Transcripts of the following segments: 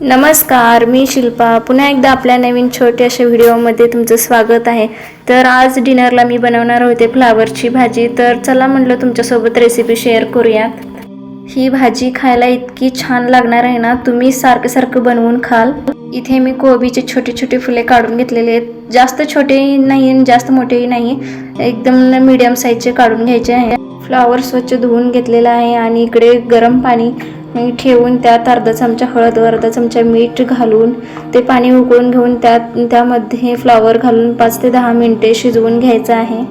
नमस्कार मी शिल्पा. पुन्हा एकदा आपल्या नवीन छोट्या अशा व्हिडिओमध्ये तुमचं स्वागत आहे. तर आज डिनरला मी बनवणार होते फ्लावरची भाजी. तर चला म्हटलं तुमच्यासोबत रेसिपी शेअर करूयात. ही भाजी खायला इतकी छान लागणार आहे ना तुम्ही सारखं सारखं बनवून खाल. इथे मी कोबीचे छोटे छोटे फुले काढून घेतलेले आहेत. जास्त छोटेही नाही आणि जास्त मोठेही नाही. एकदम मीडियम साईजचे काढून घ्यायचे आहे. फ्लावर स्वच्छ धुवून घेतलेला आहे आणि इकडे गरम पाणी ठेवून त्यात अर्धा चमचा हळद व अर्धा चमचा मीठ घालून ते पाणी उकळून घेऊन त्यात त्यामध्ये फ्लावर घालून पाच ते दहा मिनटे शिजवून घ्यायचं आहे.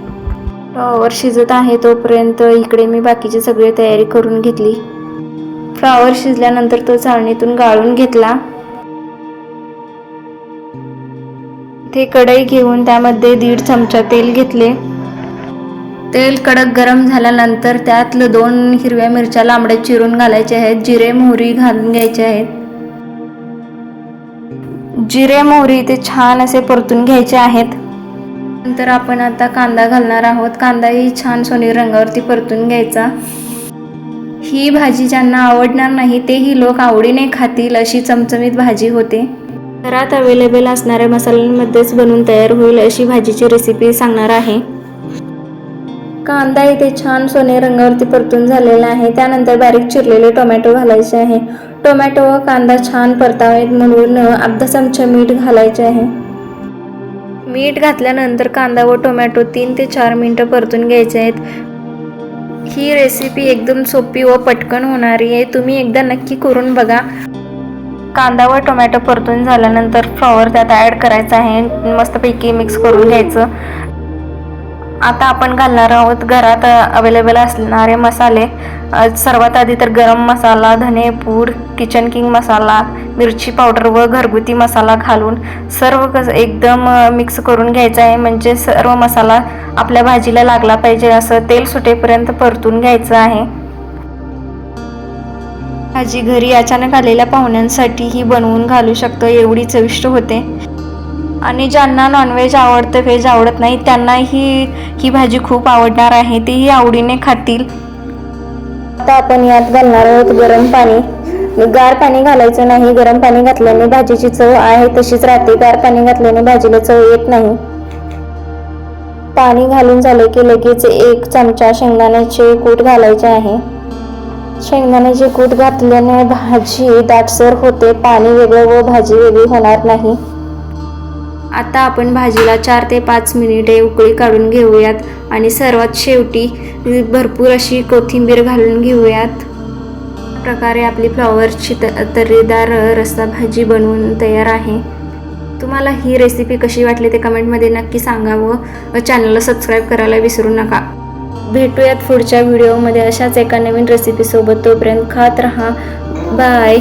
फ्लावर शिजत आहे तोपर्यंत इकडे मी बाकीची सगळी तयारी करून घेतली. फ्लावर शिजल्यानंतर तो चाळणीतून गाळून घेतला. ते कढई घेऊन त्यामध्ये दीड चमचा तेल घेतले. तेल कडक गरम झाल्यानंतर त्यातलं दोन हिरव्या मिरच्या लांबड्या चिरून घालायचे आहेत. जिरे मोहरी घालून घ्यायचे आहेत. जिरे मोहरी ते छान असे परतून घ्यायचे आहेत. नंतर आपण आता कांदा घालणार आहोत. कांदाही छान सोनेरी रंगावरती परतून घ्यायचा. ही भाजी ज्यांना आवडणार नाही तेही लोक आवडीने खातील अशी चमचमीत भाजी होते. घरात अवेलेबल असणाऱ्या मसाल्यांमध्येच बनवून तयार होईल अशी भाजीची रेसिपी सांगणार आहे. कांदा इथे छान सोने रंगावरती परतून झालेला आहे. त्यानंतर बारीक चिरलेले टोमॅटो घालायचे आहे. टोमॅटो व कांदा छान परतावेत म्हणून अर्धा चमचा मीठ घालायचे आहे. मीठ घातल्यानंतर कांदा व टोमॅटो तीन ते चार मिनटं परतून घ्यायचे आहेत. ही रेसिपी एकदम सोपी व पटकन होणारी आहे. तुम्ही एकदा नक्की करून बघा. कांदा व टोमॅटो परतून झाल्यानंतर फ्लॉवर त्यात ॲड करायचं आहे. मस्तपैकी मिक्स करून घ्यायचं. आता आपण घालणार आहोत घरात अवेलेबल असणारे मसाले. सर्वात आधी तर गरम मसाला धने पूड किचन किंग मसाला मिरची पावडर व घरगुती मसाला घालून सर्व कस एकदम मिक्स करून घ्यायचं आहे. म्हणजे सर्व मसाला आपल्या भाजीला लागला पाहिजे असं तेल सुटेपर्यंत परतून घ्यायचं आहे. भाजी घरी अचानक आलेल्या पाहुण्यांसाठीही बनवून घालू शकतो एवढी चविष्ट होते. आणि ज्यांना नॉनव्हेज आवडतं व्हेज आवडत नाही त्यांनाही ही भाजी खूप आवडणार आहे तेही आवडीने खातील. आता आपण यात घालणार आहोत गरम पाणी. गार पाणी घालायचं नाही गरम पाणी घातल्याने भाजीची चव आहे तशीच राहते. गार पाणी घातल्याने भाजीला चव येत नाही. पाणी घालून झालं की लगेच एक चमचा शेंगदाण्याचे कूट घालायचे आहे. शेंगदाण्याचे कूट घातल्याने भाजी दाटसर होते पाणी वेगळं व भाजी वेगळी होणार नाही. आता आपण भाजीला चार ते पाच मिनिटे उकळी काढून घेऊयात आणि सर्वात शेवटी भरपूर अशी कोथिंबीर घालून घेऊयात. प्रकारे आपली फ्लॉवरची त तर्रीदार रस्सा भाजी बनवून तयार आहे. तुम्हाला ही रेसिपी कशी वाटली ते कमेंटमध्ये नक्की सांगा व चॅनलला सबस्क्राईब करायला विसरू नका. भेटूयात पुढच्या व्हिडिओमध्ये अशाच एका नवीन रेसिपीसोबत तोपर्यंत खात रहा. बाय